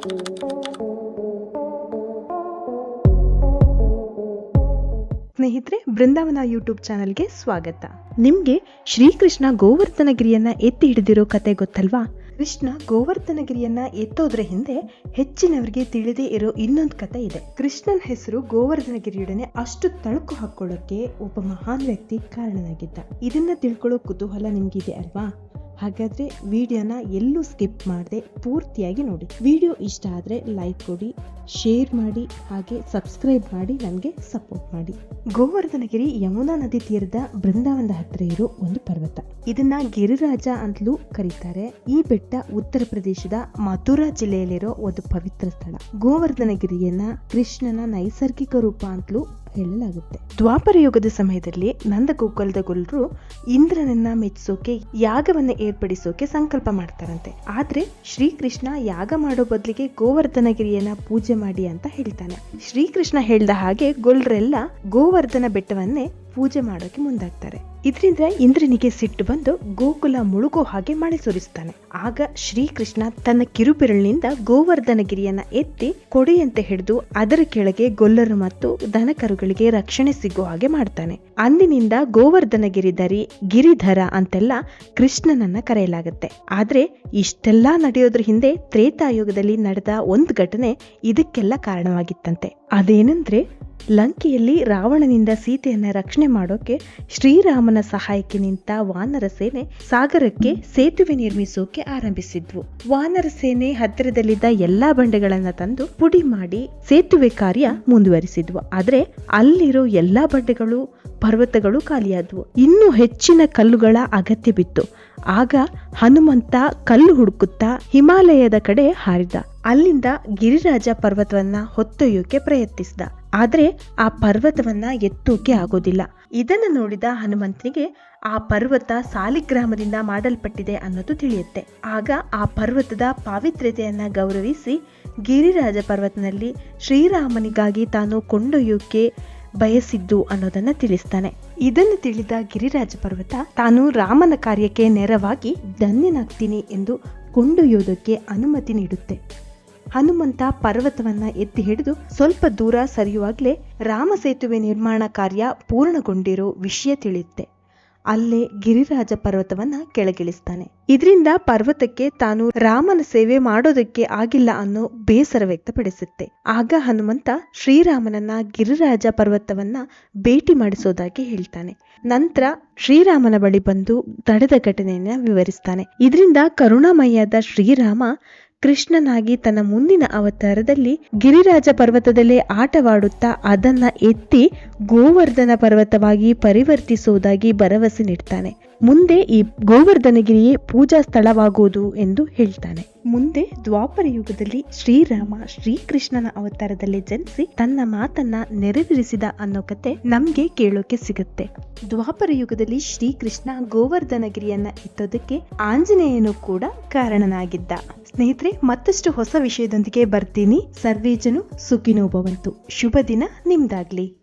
ಸ್ನೇಹಿತರೆ, ಬೃಂದಾವನ ಯೂಟ್ಯೂಬ್ ಚಾನಲ್ಗೆ ಸ್ವಾಗತ. ನಿಮ್ಗೆ ಶ್ರೀಕೃಷ್ಣ ಗೋವರ್ಧನಗಿರಿಯನ್ನ ಎತ್ತಿ ಹಿಡಿದಿರೋ ಕತೆ ಗೊತ್ತಲ್ವಾ? ಕೃಷ್ಣ ಗೋವರ್ಧನಗಿರಿಯನ್ನ ಎತ್ತೋದ್ರ ಹಿಂದೆ ಹೆಚ್ಚಿನವರಿಗೆ ತಿಳಿದೇ ಇರೋ ಇನ್ನೊಂದು ಕತೆ ಇದೆ. ಕೃಷ್ಣನ್ ಹೆಸರು ಗೋವರ್ಧನಗಿರಿಯೊಡನೆ ಅಷ್ಟು ತಳುಕು ಹಾಕೊಳ್ಳೋಕೆ ಒಬ್ಬ ಮಹಾನ್ ವ್ಯಕ್ತಿ ಕಾರಣನಾಗಿದ್ದ. ಇದನ್ನ ತಿಳ್ಕೊಳ್ಳೋ ಕುತೂಹಲ ನಿಮ್ಗಿದೆ ಅಲ್ವಾ? ಹಾಗಾದ್ರೆ ವಿಡಿಯೋನ ಎಲ್ಲೂ ಸ್ಕಿಪ್ ಮಾಡದೆ ಪೂರ್ತಿಯಾಗಿ ನೋಡಿ. ವಿಡಿಯೋ ಇಷ್ಟ ಆದ್ರೆ ಲೈಕ್ ಕೊಡಿ, ಶೇರ್ ಮಾಡಿ, ಹಾಗೆ ಸಬ್ಸ್ಕ್ರೈಬ್ ಮಾಡಿ ನನಗೆ ಸಪೋರ್ಟ್ ಮಾಡಿ. ಗೋವರ್ಧನಗಿರಿ ಯಮುನಾ ನದಿ ತೀರದ ಬೃಂದಾವನದ ಹತ್ತಿರ ಇರೋ ಒಂದು ಪರ್ವತ. ಇದನ್ನ ಗಿರಿರಾಜ ಅಂತಲೂ ಕರೀತಾರೆ. ಈ ಬೆಟ್ಟ ಉತ್ತರ ಪ್ರದೇಶದ ಮಥುರಾ ಜಿಲ್ಲೆಯಲ್ಲಿರೋ ಒಂದು ಪವಿತ್ರ ಸ್ಥಳ. ಗೋವರ್ಧನಗಿರಿಯನ್ನ ಕೃಷ್ಣನ ನೈಸರ್ಗಿಕ ರೂಪ ಅಂತಲೂ ಹೇಳಲಾಗುತ್ತೆ. ದ್ವಾಪರ ಯುಗದ ಸಮಯದಲ್ಲಿ ನಂದಗೋಕುಲದ ಗುಲ್ರು ಇಂದ್ರನನ್ನ ಮೆಚ್ಚಿಸೋಕೆ, ಯಾಗವನ್ನ ಏರ್ಪಡಿಸೋಕೆ ಸಂಕಲ್ಪ ಮಾಡ್ತಾರಂತೆ. ಆದ್ರೆ ಶ್ರೀಕೃಷ್ಣ ಯಾಗ ಮಾಡೋ ಬದಲಿಗೆ ಗೋವರ್ಧನಗಿರಿಯನ್ನ ಪೂಜೆ ಮಾಡಿ ಅಂತ ಹೇಳ್ತಾನೆ. ಶ್ರೀಕೃಷ್ಣ ಹೇಳ್ದ ಹಾಗೆ ಗುಲ್ರೆಲ್ಲ ಗೋವರ್ಧನ ಬೆಟ್ಟವನ್ನೇ ಪೂಜೆ ಮಾಡೋಕೆ ಮುಂದಾಗ್ತಾರೆ. ಇದರಿಂದ ಇಂದ್ರನಿಗೆ ಸಿಟ್ಟು ಬಂದು ಗೋಕುಲ ಮುಳುಗೋ ಹಾಗೆ ಮಳೆ ಸುರಿಸ್ತಾನೆ. ಆಗ ಶ್ರೀಕೃಷ್ಣ ತನ್ನ ಕಿರುಬೆರಳಿನಿಂದ ಗೋವರ್ಧನಗಿರಿಯನ್ನ ಎತ್ತಿ ಕೊಡೆಯಂತೆ ಹಿಡಿದು ಅದರ ಕೆಳಗೆ ಗೊಲ್ಲರು ಮತ್ತು ದನಕರುಗಳಿಗೆ ರಕ್ಷಣೆ ಸಿಗೋ ಹಾಗೆ ಮಾಡ್ತಾನೆ. ಅಂದಿನಿಂದ ಗೋವರ್ಧನಗಿರಿ ದರಿ ಗಿರಿಧರ ಅಂತೆಲ್ಲ ಕೃಷ್ಣನನ್ನ ಕರೆಯಲಾಗುತ್ತೆ. ಆದ್ರೆ ಇಷ್ಟೆಲ್ಲ ನಡೆಯೋದ್ರ ಹಿಂದೆ ತ್ರೇತಾಯುಗದಲ್ಲಿ ನಡೆದ ಒಂದು ಘಟನೆ ಇದಕ್ಕೆಲ್ಲ ಕಾರಣವಾಗಿತ್ತಂತೆ. ಅದೇನೆಂದ್ರೆ ಲಂಕೆಯಲ್ಲಿ ರಾವಣನಿಂದ ಸೀತೆಯನ್ನ ರಕ್ಷಣೆ ಮಾಡೋಕೆ ಶ್ರೀರಾಮನ ಸಹಾಯಕ್ಕೆ ನಿಂತ ವಾನರ ಸೇನೆ ಸಾಗರಕ್ಕೆ ಸೇತುವೆ ನಿರ್ಮಿಸೋಕೆ ಆರಂಭಿಸಿದ್ವು. ವಾನರ ಸೇನೆ ಹತ್ತಿರದಲ್ಲಿದ್ದ ಎಲ್ಲಾ ಬಂಡೆಗಳನ್ನ ತಂದು ಪುಡಿ ಮಾಡಿ ಸೇತುವೆ ಕಾರ್ಯ ಮುಂದುವರಿಸಿದ್ವು. ಆದ್ರೆ ಅಲ್ಲಿರೋ ಎಲ್ಲಾ ಬಂಡೆಗಳು, ಪರ್ವತಗಳು ಖಾಲಿಯಾದವು. ಇನ್ನೂ ಹೆಚ್ಚಿನ ಕಲ್ಲುಗಳ ಅಗತ್ಯ ಬಿತ್ತು. ಆಗ ಹನುಮಂತ ಕಲ್ಲು ಹುಡುಕುತ್ತಾ ಹಿಮಾಲಯದ ಕಡೆ ಹಾರಿದ. ಅಲ್ಲಿಂದ ಗಿರಿರಾಜ ಪರ್ವತವನ್ನ ಹೊತ್ತೊಯ್ಯೋಕೆ ಪ್ರಯತ್ನಿಸಿದ. ಆದ್ರೆ ಆ ಪರ್ವತವನ್ನ ಎತ್ತೋಕೆ ಆಗೋದಿಲ್ಲ. ಇದನ್ನು ನೋಡಿದ ಹನುಮಂತನಿಗೆ ಆ ಪರ್ವತ ಸಾಲಿಗ್ರಾಮದಿಂದ ಮಾಡಲ್ಪಟ್ಟಿದೆ ಅನ್ನೋದು ತಿಳಿಯುತ್ತೆ. ಆಗ ಆ ಪರ್ವತದ ಪಾವಿತ್ರ್ಯತೆಯನ್ನ ಗೌರವಿಸಿ ಗಿರಿರಾಜ ಪರ್ವತನಲ್ಲಿ ಶ್ರೀರಾಮನಿಗಾಗಿ ತಾನು ಕೊಂಡೊಯ್ಯೋಕೆ ಬಯಸಿದ್ದು ಅನ್ನೋದನ್ನ ತಿಳಿಸ್ತಾನೆ. ಇದನ್ನು ತಿಳಿದ ಗಿರಿರಾಜ ಪರ್ವತ, ತಾನು ರಾಮನ ಕಾರ್ಯಕ್ಕೆ ನೆರವಾಗಿ ಧನ್ಯನಾಗ್ತೀನಿ ಎಂದು ಕೊಂಡೊಯ್ಯೋದಕ್ಕೆ ಅನುಮತಿ ನೀಡುತ್ತೆ. ಹನುಮಂತ ಪರ್ವತವನ್ನ ಎತ್ತಿ ಹಿಡಿದು ಸ್ವಲ್ಪ ದೂರ ಸರಿಯುವಾಗಲೇ ರಾಮ ಸೇತುವೆ ನಿರ್ಮಾಣ ಕಾರ್ಯ ಪೂರ್ಣಗೊಂಡಿರೋ ವಿಷಯ ತಿಳಿಯುತ್ತೆ. ಅಲ್ಲೇ ಗಿರಿರಾಜ ಪರ್ವತವನ್ನ ಕೆಳಗಿಳಿಸ್ತಾನೆ. ಇದರಿಂದ ಪರ್ವತಕ್ಕೆ ತಾನು ರಾಮನ ಸೇವೆ ಮಾಡೋದಕ್ಕೆ ಆಗಿಲ್ಲ ಅನ್ನೋ ಬೇಸರ ವ್ಯಕ್ತಪಡಿಸುತ್ತೆ. ಆಗ ಹನುಮಂತ ಶ್ರೀರಾಮನನ್ನ ಗಿರಿರಾಜ ಪರ್ವತವನ್ನ ಭೇಟಿ ಮಾಡಿಸೋದಾಗಿ ಹೇಳ್ತಾನೆ. ನಂತರ ಶ್ರೀರಾಮನ ಬಳಿ ಬಂದು ನಡೆದ ಘಟನೆಯನ್ನ ವಿವರಿಸ್ತಾನೆ. ಇದರಿಂದ ಕರುಣಾಮಯ್ಯಾದ ಶ್ರೀರಾಮ ಕೃಷ್ಣನಾಗಿ ತನ್ನ ಮುಂದಿನ ಅವತಾರದಲ್ಲಿ ಗಿರಿರಾಜ ಪರ್ವತದಲ್ಲೇ ಆಟವಾಡುತ್ತಾ ಅದನ್ನ ಎತ್ತಿ ಗೋವರ್ಧನ ಪರ್ವತವಾಗಿ ಪರಿವರ್ತಿಸುವುದಾಗಿ ಭರವಸೆ ನೀಡ್ತಾನೆ. ಮುಂದೆ ಈ ಗೋವರ್ಧನಗಿರಿಯೇ ಪೂಜಾ ಸ್ಥಳವಾಗುವುದು ಎಂದು ಹೇಳ್ತಾನೆ. ಮುಂದೆ ದ್ವಾಪರ ಯುಗದಲ್ಲಿ ಶ್ರೀರಾಮ ಶ್ರೀಕೃಷ್ಣನ ಅವತಾರದಲ್ಲಿ ಜನಿಸಿ ತನ್ನ ಮಾತನ್ನ ನೆರವೇರಿಸಿದ ಅನ್ನೋ ಕತೆ ನಮ್ಗೆ ಕೇಳೋಕೆ ಸಿಗುತ್ತೆ. ದ್ವಾಪರ ಯುಗದಲ್ಲಿ ಶ್ರೀಕೃಷ್ಣ ಗೋವರ್ಧನಗಿರಿಯನ್ನ ಇತ್ತೋದಕ್ಕೆ ಆಂಜನೇಯನು ಕೂಡ ಕಾರಣನಾಗಿದ್ದ. ಸ್ನೇಹಿತರೆ, ಮತ್ತಷ್ಟು ಹೊಸ ವಿಷಯದೊಂದಿಗೆ ಬರ್ತೀನಿ. ಸರ್ವೇಜನು ಸುಖಿನೋ ಭವಂತು ಶುಭ ದಿನ ನಿಮ್ದಾಗ್ಲಿ.